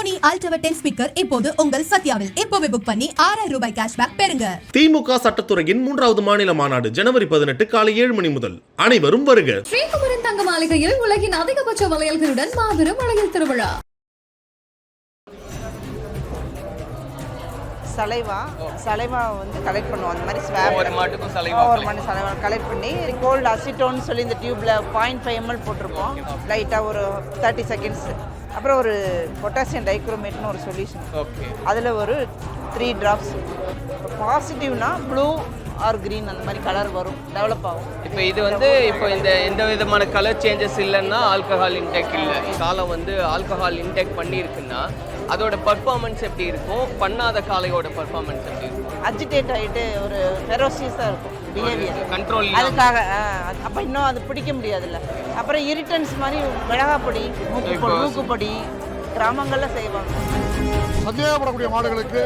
Sony ultra ten speaker இப்போது உங்கள் சத்யாவில். இப்போவே புக் பண்ணி ஆறாயிரம் ரூபாய் கேஷ்பேக் பெறுங்க. திமுக சட்டத்துறையின் மூன்றாவது மாநில மாநாடு ஜனவரி பதினெட்டு காலை ஏழு மணி முதல். அனைவரும் வருக. ஸ்ரீகுமரன் தங்க மாளிகையில் உலகின் அதிகபட்ச வளையல்களுடன் மாபெரும் வளையல் திருவிழா. சலைவா சலைவா வந்து கலெக்ட் பண்ணுவோம். அந்த மாதிரி ஸ்வாப் ஒவ்வொரு மாட்டுக்கும் சலைவா ஒரு மணி சலைவா கலெக்ட் பண்ணி கோல்டு அசிட்டோன்னு சொல்லி இந்த டியூப்ல பாயிண்ட் ஃபைவ் எம்எல் போட்டிருப்போம். லைட்டாக ஒரு தேர்ட்டி செகண்ட்ஸ் அப்புறம் ஒரு பொட்டாசியம் டைக்ரோமேட்னு ஒரு சொல்யூஷன் ஓகே அதில் ஒரு த்ரீ ட்ராப்ஸ் பாசிட்டிவ்னா ப்ளூ ஆர் green அந்த மாதிரி கலர் வரும். டெவலப் ஆகும். இப்போ இது வந்து இப்போ இந்த எந்த விதமான கலர் சேஞ்சஸ் இல்லைன்னா ஆல்கஹால் இன்டேக் இல்லை. காலம் வந்து ஆல்கஹால் இன்டேக் பண்ணியிருக்குன்னா அதோட பர்ஃபார்மன்ஸ் எப்படி இருக்கும்? பண்ணாத காளையோட பர்ஃபார்மன்ஸ் எப்படி இருக்கும்? அஜிடேட் ஆகிட்டு ஒரு ஃபெரோசியஸாக இருக்கும். பிஹேவியர் கண்ட்ரோல் அதுக்காக அப்போ இன்னும் அது பிடிக்க முடியாதுல்ல. அப்புறம் இரிட்டன்ஸ் மாதிரி மிளகாப்பொடி மூக்கு பொடி மூக்குப்பொடி கிராமங்களில் செய்வாங்க. சந்தேகப்படக்கூடிய மாடுகளுக்கு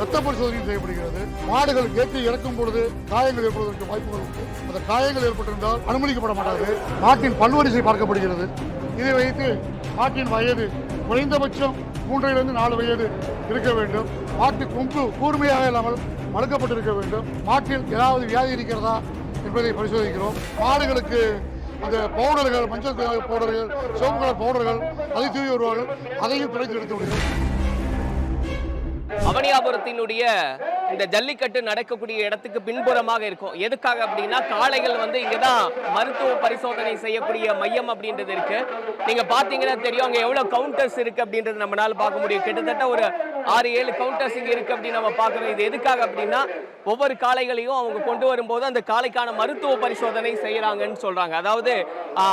ரத்த பரிசோதனை செய்யப்படுகிறது. மாடுகள் ஏற்றி இறக்கும் பொழுது காயங்கள் ஏற்படுவதற்கு வாய்ப்புகள் உண்டு அந்த காயங்கள் ஏற்பட்டிருந்தால் அனுமதிக்கப்பட மாட்டாது. மாட்டின் பல்வரிசை பார்க்கப்படுகிறது. இதை வைத்து மாட்டின் வயது குறைந்தபட்சம் மூன்றிலிருந்து நாலு வயது இருக்க வேண்டும். மாட்டு கொம்பு கூர்மையாக இல்லாமல் மழுக்கப்பட்டிருக்க வேண்டும். மாட்டில் ஏதாவது வியாதி இருக்கிறதா என்பதை பரிசோதிக்கிறோம். மாடுகளுக்கு அந்த பவுடர்கள் மஞ்சள் பவுடர்கள் சோப்பு கலர் பவுடர்கள் அதை தூவி வருவார்கள். அதையும் பிழைத்து எடுத்து விடுகிறோம். அவனியாபுரத்தினுடைய இந்த ஜல்லிக்கட்டு நடக்கக்கூடிய இடத்துக்கு பின்புறமாக இருக்கும். எதுக்காக அப்படின்னா காளைகள் வந்து இங்கே தான் மருத்துவ பரிசோதனை செய்யக்கூடிய மையம் அப்படின்றது இருக்கு. நீங்க பாத்தீங்கன்னா தெரியும் அங்கே எவ்வளோ கவுண்டர்ஸ் இருக்கு அப்படின்றது நம்மளால பார்க்க முடியும். கிட்டத்தட்ட ஒரு ஆறு ஏழு கவுண்டர்ஸ் இங்கே இருக்கு அப்படின்னு நம்ம பார்க்குறோம். இது எதுக்காக அப்படின்னா ஒவ்வொரு காளைகளையும் அவங்க கொண்டு வரும்போது அந்த காளைக்கான மருத்துவ பரிசோதனை செய்கிறாங்கன்னு சொல்கிறாங்க அதாவது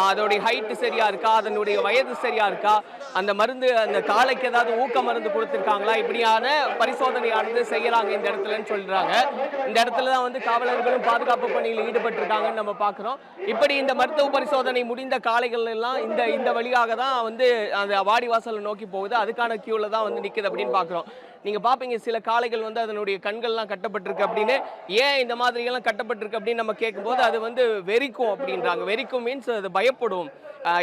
அதோடைய ஹைட்டு சரியா இருக்கா? அதனுடைய வயது சரியா இருக்கா? அந்த மருந்து அந்த காளைக்கு ஏதாவது ஊக்க மருந்து கொடுத்துருக்காங்களா? இப்படியான பரிசோதனையானது செய்கிறாங்க இந்த இடத்துலன்னு சொல்கிறாங்க இந்த இடத்துல தான் வந்து காவலர்களும் பாதுகாப்பு பணியில் ஈடுபட்டிருக்காங்கன்னு நம்ம பார்க்குறோம். இப்படி இந்த மருத்துவ பரிசோதனை முடிந்த காளைகள் எல்லாம் இந்த இந்த வழியாக தான் வந்து அந்த வாடிவாசலை நோக்கி போகுது. அதுக்கான கியூவில் தான் வந்து நிற்குது அப்படின்னு பார்க்குறோம். நீங்க பாப்பீங்க சில காளைகள் வந்து அதனுடைய கண்கள்லாம் கட்டப்பட்டிருக்கு அப்படின்னு. ஏன் இந்த மாதிரி எல்லாம் கட்டப்பட்டிருக்கு அப்படின்னு நம்ம கேட்கும்போது அது வந்து வெறிக்கும் அப்படின்றாங்க. வெறிக்கும் மீன்ஸ் அது பயப்படும்.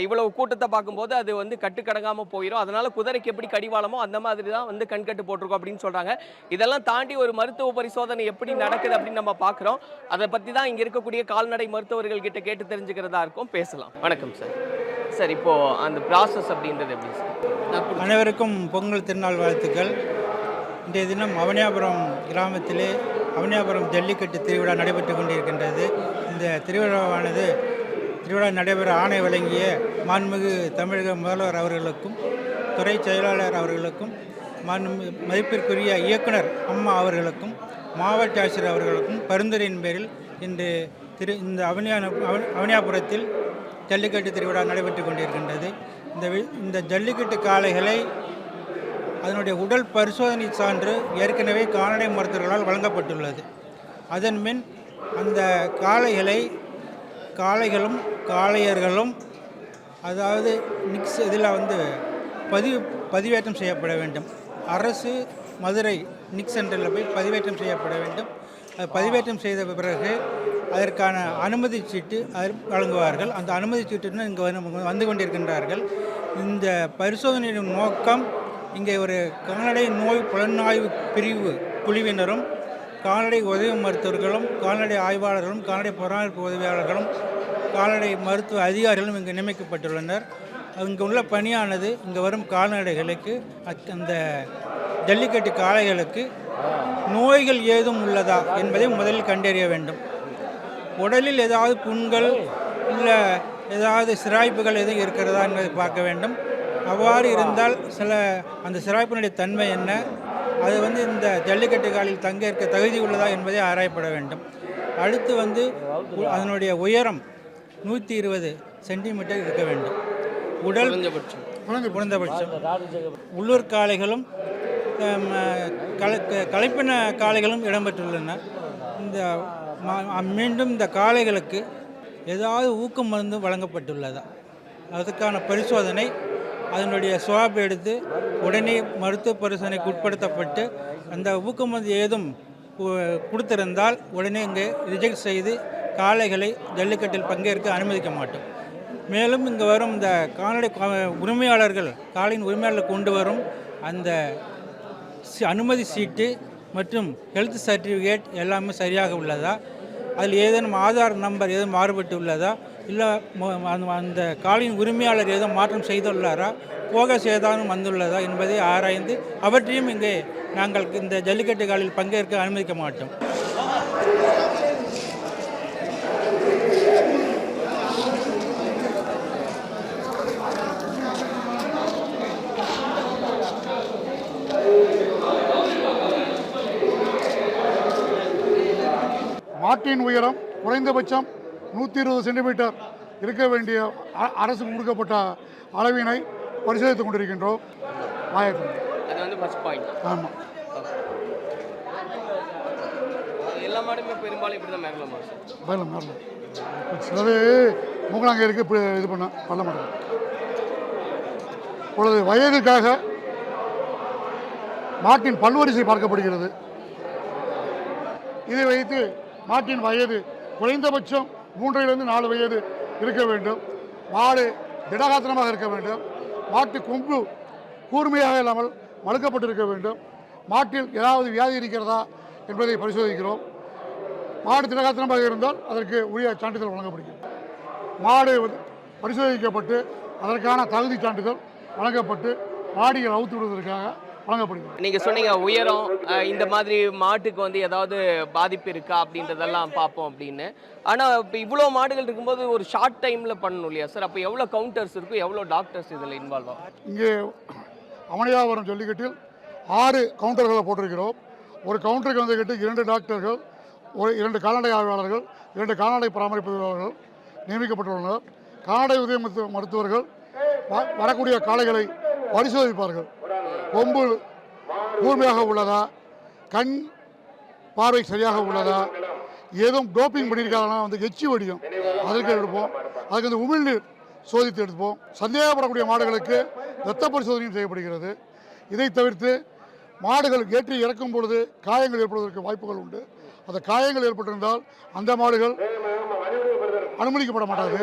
இவ்வளவு கூட்டத்தை பார்க்கும்போது அது வந்து கட்டுக்கடங்காம போயிடும் அதனால குதிரைக்கு எப்படி கடிவாளமோ அந்த மாதிரி தான் வந்து கண்கட்டு போட்டிருக்கோம் அப்படின்னு சொல்றாங்க. இதெல்லாம் தாண்டி ஒரு மருத்துவ பரிசோதனை எப்படி நடக்குது அப்படின்னு நம்ம பார்க்குறோம். அதை பத்தி தான் இங்க இருக்கக்கூடிய கால்நடை மருத்துவர்கள் கிட்ட கேட்டு தெரிஞ்சுக்கிறதா இருக்கும். பேசலாம். வணக்கம் சார். சார் இப்போ அந்த ப்ராசஸ் அப்படின்றது எப்படி சார்? அனைவருக்கும் பொங்கல் திருநாள் வாழ்த்துக்கள். இன்றைய தினம் அவனியாபுரம் கிராமத்திலே அவனியாபுரம் ஜல்லிக்கட்டு திருவிழா நடைபெற்று கொண்டிருக்கின்றது. இந்த திருவிழாவானது திருவிழா நடைபெற ஆணை வழங்கிய மாண்புமிகு தமிழக முதல்வர் அவர்களுக்கும் துறை செயலாளர் அவர்களுக்கும் மாண்பு மதிப்பிற்குரிய இயக்குனர் அம்மா அவர்களுக்கும் மாவட்ட ஆசிரியர் அவர்களுக்கும் பரிந்துரையின் பேரில் இன்று திரு இந்த அவனியான அவனியாபுரத்தில் ஜல்லிக்கட்டு திருவிழா நடைபெற்று கொண்டிருக்கின்றது. இந்த வி- இந்த ஜல்லிக்கட்டு காளைகளை அதனுடைய உடல் பரிசோதனை சான்று ஏற்கனவே கால்நடை மருத்துவர்களால் வழங்கப்பட்டுள்ளது. அதன் மின் அந்த காளைகளை காளைகளும் காளையர்களும் அதாவது நிக்ஸ் இதில் வந்து பதிவு பதிவேற்றம் செய்யப்பட வேண்டும். அரசு மதுரை நிக்ஸ் சென்டரில் போய் பதிவேற்றம் செய்யப்பட வேண்டும். அது பதிவேற்றம் செய்த பிறகு அதற்கான அனுமதி சீட்டு வழங்குவார்கள். அந்த அனுமதி சீட்டு இங்கே வந்து வந்து கொண்டிருக்கின்றார்கள். இந்த பரிசோதனையின் நோக்கம் இங்கே ஒரு கால்நடை நோய் புலனாய்வு பிரிவு குழுவினரும் கால்நடை உதவி மருத்துவர்களும் கால்நடை ஆய்வாளர்களும் கால்நடை பராமரிப்பு உதவியாளர்களும் கால்நடை மருத்துவ அதிகாரிகளும் இங்கு நியமிக்கப்பட்டுள்ளனர். இங்கே உள்ள பணியானது இங்கே வரும் கால்நடைகளுக்கு அந்த ஜல்லிக்கட்டு காளைகளுக்கு நோய்கள் ஏதும் உள்ளதா என்பதை முதலில் கண்டறிய வேண்டும். உடலில் ஏதாவது புண்கள் இல்லை ஏதாவது சிராய்ப்புகள் எதுவும் இருக்கிறதா என்பதை பார்க்க வேண்டும். அவ்வாறு இருந்தால் சில அந்த சிராய்ப்பினுடைய தன்மை என்ன? அது வந்து இந்த ஜல்லிக்கட்டு காலில் தங்கேற்க தகுதி உள்ளதா என்பதை ஆராயப்பட வேண்டும். அடுத்து வந்து அதனுடைய உயரம் நூற்றி இருபது சென்டிமீட்டர் இருக்க வேண்டும். உடல் குறைந்தபட்சம் உள்ளூர் காளைகளும் கல கலப்பின காளைகளும் இடம்பெற்றுள்ளன. இந்த மீண்டும் இந்த காளைகளுக்கு ஏதாவது ஊக்க மருந்து வழங்கப்பட்டுள்ளதா? அதுக்கான பரிசோதனை அதனுடைய சுவாப் எடுத்து உடனே மருத்துவ பரிசோதனைக்கு உட்படுத்தப்பட்டு அந்த ஊக்கமருந்து ஏதும் கு- கொடுத்திருந்தால் உடனே இங்கே ரிஜெக்ட் செய்து காளைகளை ஜல்லிக்கட்டில் பங்கேற்க அனுமதிக்க மாட்டோம். மேலும் இங்கே வரும் இந்த கால்நடை உரிமையாளர்கள் காளையின் உரிமையாளர்கள் கொண்டு வரும் அந்த அனுமதி சீட்டு மற்றும் ஹெல்த் சர்டிஃபிகேட் எல்லாமே சரியாக உள்ளதா? அதில் ஏதேனும் ஆதார் நம்பர் ஏதும் மாறுபட்டு உள்ளதா? இல்லை அந்த அந்த காலின் உரிமையாளர் ஏதோ மாற்றம் செய்துள்ளாரா? போக சேதாரம் வந்துள்ளதா என்பதை ஆராய்ந்து அவற்றையும் இங்கே நாங்கள் இந்த ஜல்லிக்கட்டு காலில் பங்கேற்க அனுமதிக்க மாட்டோம். மாட்டின் உயரம் குறைந்தபட்சம் நூற்றி இருபது சென்டிமீட்டர் இருக்க வேண்டிய அரசுக்கு கொடுக்கப்பட்ட அளவினை பரிசோதித்துக் கொண்டிருக்கின்றோம். பாயிண்ட் ஆமாம் எல்லா மாடுமே பெரும்பாலும் இப்படி தான் மூக்கலாங்கயிருக்கு இப்படி இது பண்ண பண்ண மாட்டோம் இப்பொழுது வயதுக்காக மாட்டின் பல்வரிசை பார்க்கப்படுகிறது. இதை வைத்து மாட்டின் வயது குறைந்தபட்சம் மூன்றையிலிருந்து நாலு வயது இருக்க வேண்டும். மாடு திடகாத்திரமாக இருக்க வேண்டும். மாட்டு கொம்பு கூர்மையாக இல்லாமல் மழுக்கப்பட்டிருக்க வேண்டும். மாட்டில் ஏதாவது வியாதி இருக்கிறதா என்பதை பரிசோதிக்கிறோம். மாடு திடகாத்திரமாக இருந்தால் அதற்கு உரிய சான்றிதழ் வழங்கப்படுகிறது. மாடு பரிசோதிக்கப்பட்டு அதற்கான தகுதி சான்றிதழ் வழங்கப்பட்டு மாடியை அவுத்து விடுவதற்காக வழங்கப்படுகிறது. நீங்க சொன்னீங்க உயரம் இந்த மாதிரி மாட்டுக்கு வந்து ஏதாவது பாதிப்பு இருக்கா அப்படின்றதெல்லாம் பார்ப்போம் அப்படின்னு. ஆனா இப்போ இவ்வளோ மாடுகள் இருக்கும்போது ஒரு ஷார்ட் டைம்ல பண்ணணும் இல்லையா சார் அப்போ எவ்வளோ கவுண்டர்ஸ் இருக்கும் எவ்வளோ டாக்டர்ஸ் இதில் இன்வால்வ் ஆகும்? இங்கே அவனியாபுரம் ஜல்லிக்கட்டில் ஆறு கவுண்டர்களை போட்டிருக்கிறோம். ஒரு கவுண்டருக்கு வந்துக்கிட்டு இரண்டு டாக்டர்கள் ஒரு இரண்டு கால்நடை ஆய்வாளர்கள் இரண்டு கால்நடை பராமரிப்பாளர்கள் நியமிக்கப்பட்டுள்ளனர். கால்நடை உதவி மருத்துவ மருத்துவர்கள் வரக்கூடிய காளைகளை பரிசோதிப்பார்கள். கொம்பு கூர்மையாக உள்ளதா? கண் பார்வை சரியாக உள்ளதா? ஏதும் டோப்பிங் பண்ணியிருக்காங்கன்னா வந்து எச்சி வடியும். அதற்கு எடுப்போம். அதுக்கு வந்து உமிழ்நீர் சோதித்து எடுப்போம். சந்தேகப்படக்கூடிய மாடுகளுக்கு இரத்த பரிசோதனையும் செய்யப்படுகிறது. இதை தவிர்த்து மாடுகள் ஏற்றி இறக்கும் பொழுது காயங்கள் ஏற்படுவதற்கு வாய்ப்புகள் உண்டு. அந்த காயங்கள் ஏற்பட்டிருந்தால் அந்த மாடுகள் அனுமதிக்கப்பட மாட்டாது.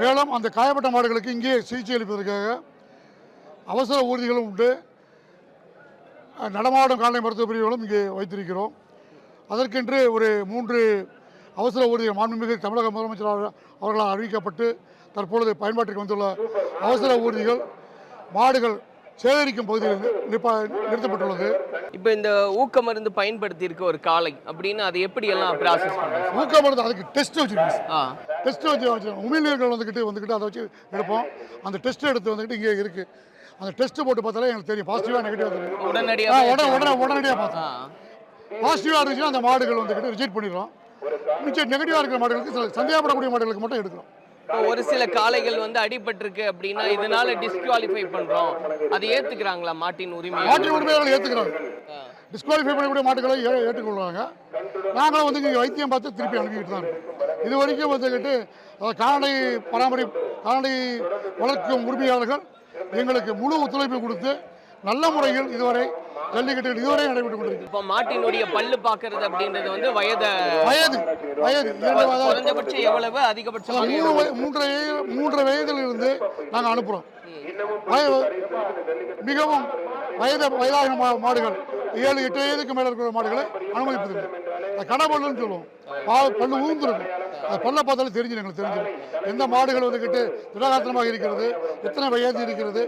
மேலும் அந்த காயப்பட்ட மாடுகளுக்கு இங்கே சிகிச்சை அளிப்பதற்காக அவசர ஊர்திகளும் உண்டு. நடமாடும் கால்நடை மருத்துவ பிரிவுகளும் இங்கே வைத்திருக்கிறோம். அதற்கென்று ஒரு மூன்று அவசர ஊர்திகள் மாண்புமிகு தமிழக முதலமைச்சர் அவர்கள்- அவர்களால் அறிவிக்கப்பட்டு தற்பொழுது பயன்பாட்டிற்கு வந்துள்ள அவசர ஊர்திகள் மாடுகள் சேகரிக்கும் பகுதியில் நிறுத்தப்பட்டுள்ளது. இப்போ இந்த ஊக்க மருந்து பயன்படுத்தி இருக்க ஒரு காளை அப்படின்னு அதை எப்படி எல்லாம் ப்ராசஸ் பண்ணுறது ஊக்கமருந்து அதுக்கு டெஸ்ட் வச்சுருக்கோம் ஆ. டெஸ்ட் வச்சு வச்சுருக்கோம் உமிழ்நீர்கள் வந்துக்கிட்டு வந்துக்கிட்டு அதை வச்சு எடுப்போம். அந்த டெஸ்ட் எடுத்து வந்துக்கிட்டு இங்கே இருக்குது அந்த டெஸ்ட் போட்டு பார்த்தாலே எங்களுக்கு தெரியும். பாசிட்டிவாக நெகட்டிவாக தெரியும். உடனடியாக ஆ, உடனே உடனே உடனடியாக பார்த்தோம் பாசிட்டிவாக இருந்துச்சுன்னா அந்த மாடுகள் வந்துக்கிட்டு ரிஜெக்ட் பண்ணிடுறோம். மிச்சம் நெகட்டிவாக இருக்கிற மாடுகளுக்கு சில சந்தேகப்படக்கூடிய மாடுகளுக்கு மட்டும் எடுக்கிறோம். ஒரு சில காளைகள் வந்து அடிபட்டிருக்கு அப்படின்னா இதனால டிஸ்குவாலிஃபை பண்றோம். அதை ஏத்துக்கிறாங்களா மாட்டின் உரிமை மாட்டின் உரிமையாளர்கள் ஏற்றுக்கிறாங்க டிஸ்குவாலிஃபை பண்ணக்கூடிய மாட்டுகளை ஏ ஏற்றுக்கொள்வாங்க. நாங்களும் வந்து இங்கே வைத்தியம் பார்த்து திருப்பி அனுப்பிக்கிட்டு தான் இருக்கோம். இது வரைக்கும் வந்துக்கிட்டு கால்நடை பராமரி கால்நடை வளர்க்கும் உரிமையாளர்கள் எங்களுக்கு முழு ஒத்துழைப்பு கொடுத்து நல்ல முறையில் இதுவரை ஜல்லிக்கட்டுகள் இதுவரை நடைபெற்றுக் கொண்டிருக்கு இப்போ மாட்டினுடைய பல்லு பாக்குறது அப்படின்றது வந்து வயத வயது வயது. குறைந்தபட்சம் எவ்வளவு அதிகபட்சம் மூணு மூன்றரை மூன்றரை வயதில் இருந்து நாங்கள் அனுப்புகிறோம் மிகவும் வயது வயதாகின மாடுகள். ஏழு எட்டு வயதுக்கு மேலே இருக்கிற மாடுகளை அனுமதிப்பதில்லை. கடப்பல்லுன்னு சொல்லுவோம். பா பல்லு ஊந்துருக்கும் அது பல்ல பார்த்தாலே தெரிஞ்சிடும் எங்களுக்கு தெரிஞ்சிடும். எந்த மாடுகள் வந்துக்கிட்டு திடகாத்திரமாக இருக்கிறது எத்தனை வயது இருக்கிறது?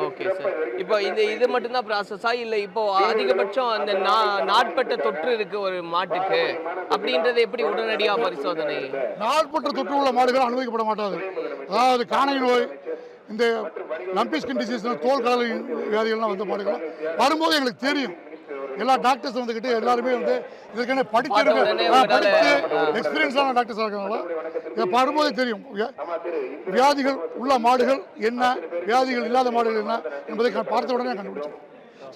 ஓகே சார் இப்போ இந்த இது மட்டும்தான் ப்ராசஸா இல்ல இப்போ அதிகபட்சம் அந்த நா- நாட்பட்ட தொற்று இருக்கு ஒரு மாட்டுக்கு. அப்படின்றது எப்படி உடனடியா பரிசோதனை? நாள்பட்ட தொற்று உள்ள மாடுகள் அனுமதிக்கப்பட மாட்டாது. அதாவது காணை நோய் இந்த லம்பி ஸ்கின் டிசீஸ் தோல் கடலை வியாதிகள்லாம் வந்த மாடுகள் வரும்போது எங்களுக்கு தெரியும். எல்லா டாக்டர்ஸ் வந்துக்கிட்டு எல்லாருமே வந்து உங்களால, படித்து ஆ. எக்ஸ்பீரியன்ஸான டாக்டர்ஸ் இருக்காங்களா? இதை வரும்போதே தெரியும். வியா- வியாதிகள் உள்ள மாடுகள் என்ன வியாதிகள் இல்லாத மாடுகள் என்ன என்பதை பார்த்த உடனே கண்டுபிடிச்சோம்.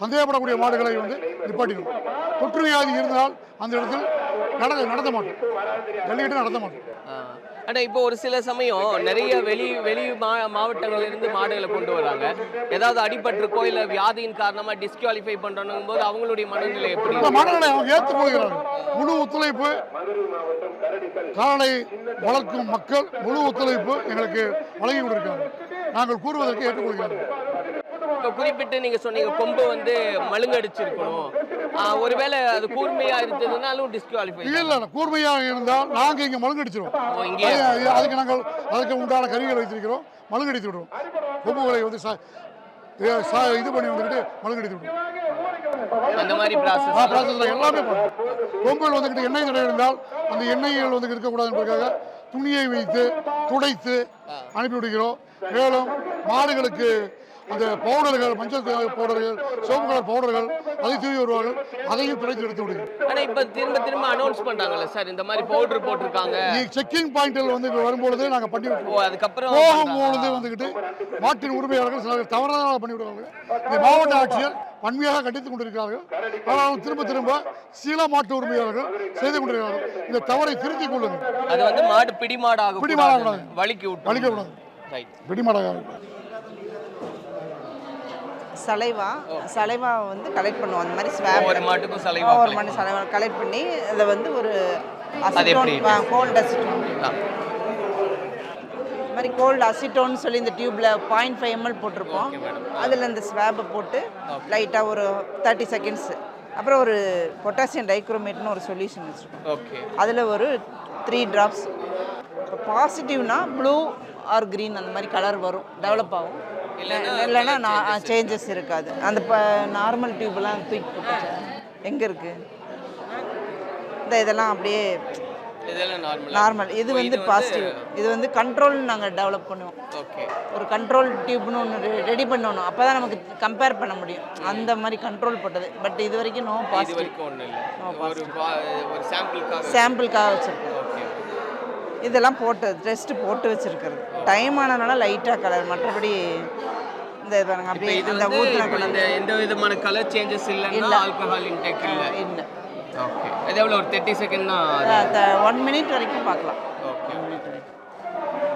சந்தேகப்படக்கூடிய மாடுகளை வந்து நிப்பாட்டிடும் தொற்று வியாதி இருந்தால் அந்த இடத்தில் நட நடத்த மாட்டோம். ஜல்லிக்கட்டு நடத்த மாட்டோம். ஆ. ஆனா இப்போ ஒரு சில சமயம் நிறைய வெளி வெளி மா மாவட்டங்கள்ல இருந்து மாடுகளை கொண்டு வராங்க ஏதாவது அடிபட்டிருக்கோ இல்ல வியாதியின் காரணமா டிஸ்குவாலிஃபை பண்றோம் போது அவங்களுடைய மனநிலை எப்படி? மனநிலை அவங்க ஏற்றுக்கொள்கிறார்கள் முழு ஒத்துழைப்பு காலை வளர்க்கும் மக்கள் முழு ஒத்துழைப்பு எங்களுக்கு வழங்கி கொண்டிருக்காங்க நாங்கள் கூறுவதற்கு ஏற்றுக்கொள்கிறார்கள் இப்போ குறிப்பிட்டு நீங்க சொன்னீங்க கொம்பு வந்து மழுங்கடிச்சிருக்கணும் ஒருவேளை அது கூர்மையா இருந்ததுனாலும் டிஸ்குவாலிஃபை இல்ல இல்ல கூர்மையாக இருந்தால் நாங்க இங்க மழுங்கடிச்சிருவோம். அதுக்கு நாங்கள் அதுக்கு உண்டான கருவிகள் வைத்திருக்கிறோம். மழுங்கடித்து விடுவோம். கொம்புகளை வந்து இது பண்ணி வந்துக்கிட்டு மழுங்கடித்து விடுவோம். அந்த மாதிரி ப்ராசஸ் எல்லாமே கொம்புகள் வந்துக்கிட்டு எண்ணெய் தடவை இருந்தால் அந்த எண்ணெய்கள் வந்து இருக்கக்கூடாது என்பதற்காக துணியை வைத்து துடைத்து அனுப்பி விடுகிறோம். மேலும் மாடுகளுக்கு அந்த பவுடர்கள் மஞ்சள் பவுடர்கள் சிவப்பு கலர் பவுடர்கள் அதை தூவி வருவார்கள் அதையும் துடைத்து எடுத்து விடுகிறோம் ஆனா இப்ப திரும்ப திரும்ப அனௌன்ஸ் பண்றாங்கல்ல சார் இந்த மாதிரி பவுடர் போட்டிருக்காங்க. செக்கிங் பாயிண்டில் வந்து வரும்பொழுது நாங்கள் பண்ணி விட்டுருவோம். அதுக்கப்புறம் போகும்பொழுது வந்துக்கிட்டு மாட்டின் உரிமையாளர்கள் சில தவறாக பண்ணி விடுவார்கள் இந்த மாவட்ட ஆட்சியர் வன்மையாக கண்டித்துக் கொண்டிருக்கிறார்கள். ஆனாலும் திரும்ப திரும்ப சில மாட்டு உரிமையாளர்கள் செய்து கொண்டிருக்கிறார்கள். இந்த தவறை திருத்திக் கொள்ளுங்கள். அது வந்து மாடு பிடிமாடாக பிடிமாடாகக்கூடாது. வலிக்கு விட்டு வலிக்கக்கூடாது. ரைட் பிடிமாடாக சலைவா சலைவா வந்து கலெக்ட் பண்ணுவோம். அந்த மாதிரி ஸ்வாப் ஒவ்வொரு மாட்டுக்கும் சலைவா collect மாட்டு சலைவா கலெக்ட் பண்ணி அதை வந்து ஒரு எப்படி? கோல்டு அசிட்டோன் இந்த மாதிரி கோல்டு அசிட்டோன் சொல்லி இந்த டியூப்ல பாயிண்ட் ஃபைவ் எம்எல் போட்டிருப்போம். அதில் இந்த ஸ்வாபை போட்டு லைட்டாக ஒரு தேர்ட்டி செகண்ட்ஸ் அப்புறம் ஒரு பொட்டாசியம் டைக்ரோமேட்னு ஒரு சொல்யூஷன் வச்சுருக்கோம். ஓகே. அதில் ஒரு த்ரீ ட்ராப்ஸ் இப்போ பாசிட்டிவ்னா ப்ளூ ஆர் க்ரீன் அந்த மாதிரி கலர் வரும் டெவலப் ஆகும். இல்லைன்னா நான் சேஞ்சஸ் இருக்காது. அந்த இப்போ நார்மல் டியூப்லாம் தூக்கி போட்டு எங்கே இருக்குது இந்த இதெல்லாம் அப்படியே நார்மல் இது வந்து பாசிட்டிவ் இது வந்து கண்ட்ரோல் நாங்கள் டெவலப் பண்ணுவோம். ஓகே ஒரு கண்ட்ரோல் டியூப்னு ஒன்று ரெடி பண்ணணும். அப்போ தான் நமக்கு கம்பேர் பண்ண முடியும். அந்த மாதிரி கண்ட்ரோல் போட்டது. பட் இது வரைக்கும் நோ பாசிட்டிவ் சாம்பிளுக்காக வச்சுருக்கோம். இதெல்லாம் போட்டு டெஸ்ட் போட்டு வச்சிருக்கிறது. டைம் ஆனதுனால லைட்டாக கலர் மற்றபடி இந்த இது பாருங்க அப்படியே ஊற்றின இப்போ இந்த எந்த விதமான கலர் சேஞ்சஸ் இல்லைன்னா இல்ல. ஆல்கஹால் இன்டேக் இல்ல. இல்லை. ஓகே அது எவ்வளோ ஒரு தேர்ட்டி செகண்ட் தான் ஒன் மினிட் வரைக்கும் பார்க்கலாம்.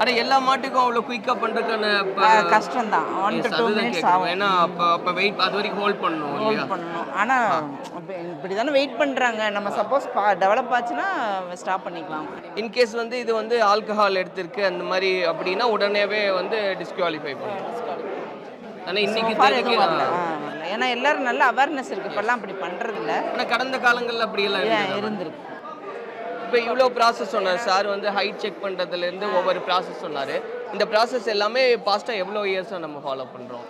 அட எல்லா மாட்டுக்கும் அவ்வளோ குயிக்காக பண்ணுறதுக்கான கஷ்டம் தான் ஒன் டு டூ மினிட்ஸ் ஆகும். ஏன்னா அப்போ அப்போ வெயிட் அது வரைக்கும் ஹோல்ட் பண்ணணும் இல்லையா? ஹோல்ட் பண்ணணும் ஆனால் இப்படி தானே வெயிட் பண்ணுறாங்க நம்ம சப்போஸ் டெவலப் ஆச்சுன்னா ஸ்டாப் பண்ணிக்கலாம். இன்கேஸ் வந்து இது வந்து ஆல்கஹால் எடுத்திருக்கு அந்த மாதிரி அப்படின்னா உடனேவே வந்து டிஸ்குவாலிஃபை பண்ணும் ஆனால் இன்னைக்கு. ஏன்னா எல்லாரும் நல்ல அவேர்னஸ் இருக்குது இப்போல்லாம் அப்படி பண்ணுறது இல்லை ஆனால் கடந்த காலங்களில் அப்படியெல்லாம் இருந்திருக்கு. இப்போ இவ்வளோ ப்ராசஸ் சொன்னார் சார் வந்து ஹைட் செக் பண்ணுறதுலேருந்து ஒவ்வொரு ப்ராசஸ் சொன்னார். இந்த ப்ராசஸ் எல்லாமே பாஸ்ட்டாக எவ்வளோ இயர்ஸாக நம்ம ஃபாலோ பண்ணுறோம்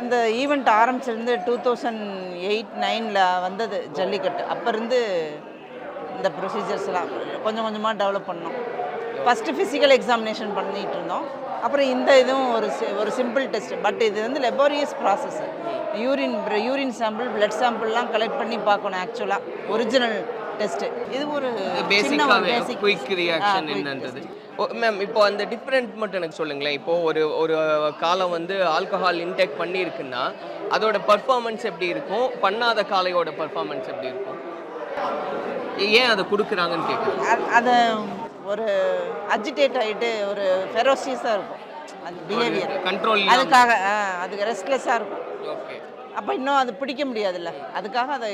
இந்த ஈவெண்ட் ஆரம்பிச்சிருந்து டூ தௌசண்ட் எயிட் நைனில் வந்தது ஜல்லிக்கட்டு. அப்போ இருந்து இந்த ப்ரொசீஜர்ஸ்லாம் கொஞ்சம் கொஞ்சமாக டெவலப் பண்ணோம். ஃபஸ்ட்டு ஃபிசிக்கல் எக்ஸாமினேஷன் பண்ணிட்டு இருந்தோம். அப்புறம் இந்த இதுவும் ஒரு சி- ஒரு சிம்பிள் டெஸ்ட் பட் இது வந்து laborious process urine urine sample blood சாம்பிள்லாம் collect பண்ணி பார்க்கணும் ஆக்சுவலாக ஒரிஜினல் டெஸ்ட்டு இது ஒரு basic குயிக். ரியாக்ஷன் என்னன்றது. மேம் இப்போ அந்த டிஃப்ரெண்ட் மட்டும் எனக்கு சொல்லுங்களேன். இப்போ ஒரு ஒரு காலம் வந்து ஆல்கஹால் இன்டேக் பண்ணியிருக்குன்னா அதோட பர்ஃபார்மன்ஸ் எப்படி இருக்கும்? பண்ணாத காலையோட பர்ஃபார்மன்ஸ் எப்படி இருக்கும்? ஏன் அதை கொடுக்குறாங்கன்னு கேட்குறேன் அது ஒரு அஜிடேட் ஆகிட்டு ஒரு ஃபெரோசியஸாக இருக்கும். அந்த பிஹேவியர் கண்ட்ரோல் அதுக்காக அதுக்கு ரெஸ்ட்லெஸ்ஸாக இருக்கும். ஓகே அப்போ இன்னும் அது பிடிக்க முடியாதுல்ல. அதுக்காக அதை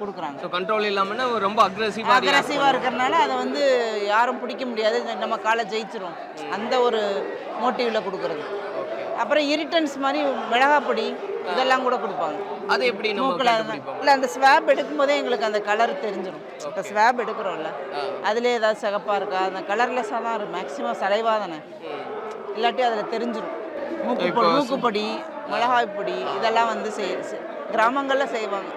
கொடுக்குறாங்க. ஸோ கண்ட்ரோல் இல்லாமல்னா ரொம்ப அக்ரெசிவாக அக்ரஸிவாக இருக்கிறனால அதை வந்து யாரும் பிடிக்க முடியாது. நம்ம காலை ஜெயிச்சிரும். அந்த ஒரு மோட்டிவில் கொடுக்குறது. அப்புறம் இரிட்டன்ஸ் மாதிரி மிளகாய் பொடி இதெல்லாம் கூட கொடுப்பாங்க. அது எப்படி மூக்கில் இல்லை அந்த ஸ்வாப் எடுக்கும்போதே எங்களுக்கு அந்த கலர் தெரிஞ்சிடும் இப்போ ஸ்வாப் எடுக்கிறோம்ல. அதிலே ஏதாவது சிகப்பாக இருக்கா? அந்த கலர்லெஸ்ஸாக தான் இருக்கும். மேக்ஸிமம் சலைவா தானே. இல்லாட்டி அதில் தெரிஞ்சிடும் மூக்கு மூக்குப்பொடி. மிளகாய் பொடி இதெல்லாம் வந்து செய் கிராமங்கள்ல செய்வாங்க.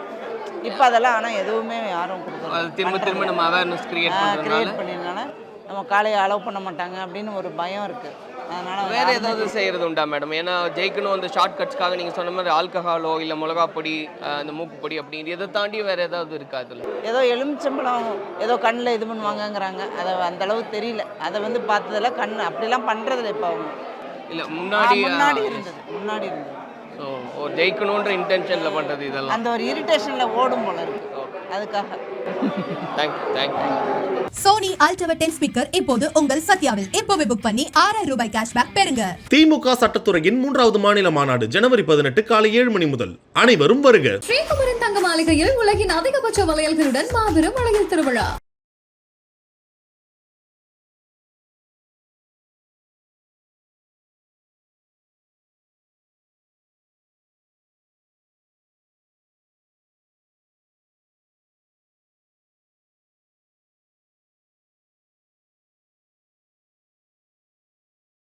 இப்போ அதெல்லாம் ஆனால் எதுவுமே யாரும் கொடுக்கல திரும்ப திரும்ப நம்ம அவேர்னஸ் கிரியேட் கிரியேட் பண்ணினால நம்ம காலையை அலோவ் பண்ண மாட்டாங்க அப்படின்னு ஒரு பயம் இருக்குது அதனால் வேற ஏதாவது செய்யறது உண்டா மேடம் ஏன்னா ஜெயிக்கணும் அந்த ஷார்ட் கட்ஸ்க்காக நீங்க சொன்ன மாதிரி ஆல்கஹாலோ இல்ல மிளகா பொடி அந்த மூக்கு பொடி அப்படி இதை தாண்டி வேற ஏதாவது இருக்கா அதுல ஏதோ எலுமிச்சம்பழம் ஏதோ கண்ணில் இது பண்ணுவாங்கங்கிறாங்க. அதை அந்த அளவு தெரியல. அதை வந்து பார்த்ததுல கண் அப்படிலாம் பண்ணுறதில்ல இப்போ அவங்க. இல்ல முன்னாடி முன்னாடி இருந்தது. முன்னாடி இருந்தது. ஸோ ஜெயிக்கணுன்ற இன்டென்ஷன்ல பண்றது இதெல்லாம். அந்த ஒரு இரிட்டேஷனில் ஓடும் போல இருக்கு. அதுக்காக. சோனி அல்ட்ரா டென் ஸ்பீக்கர் இப்போது உங்கள் சத்யாவில். இப்போவே புக் பண்ணி ஆறாயிரம் ரூபாய் கேஷ்பேக் பெறுங்க. திமுக சட்டத்துறையின் மூன்றாவது மாநில மாநாடு ஜனவரி பதினெட்டு காலை ஏழு மணி முதல். அனைவரும் வருக. ஸ்ரீகுமரன் தங்க மாளிகையில் உலகின் அதிகபட்ச வளையல்களுடன் மாபெரும் அழகில் திருவிழா.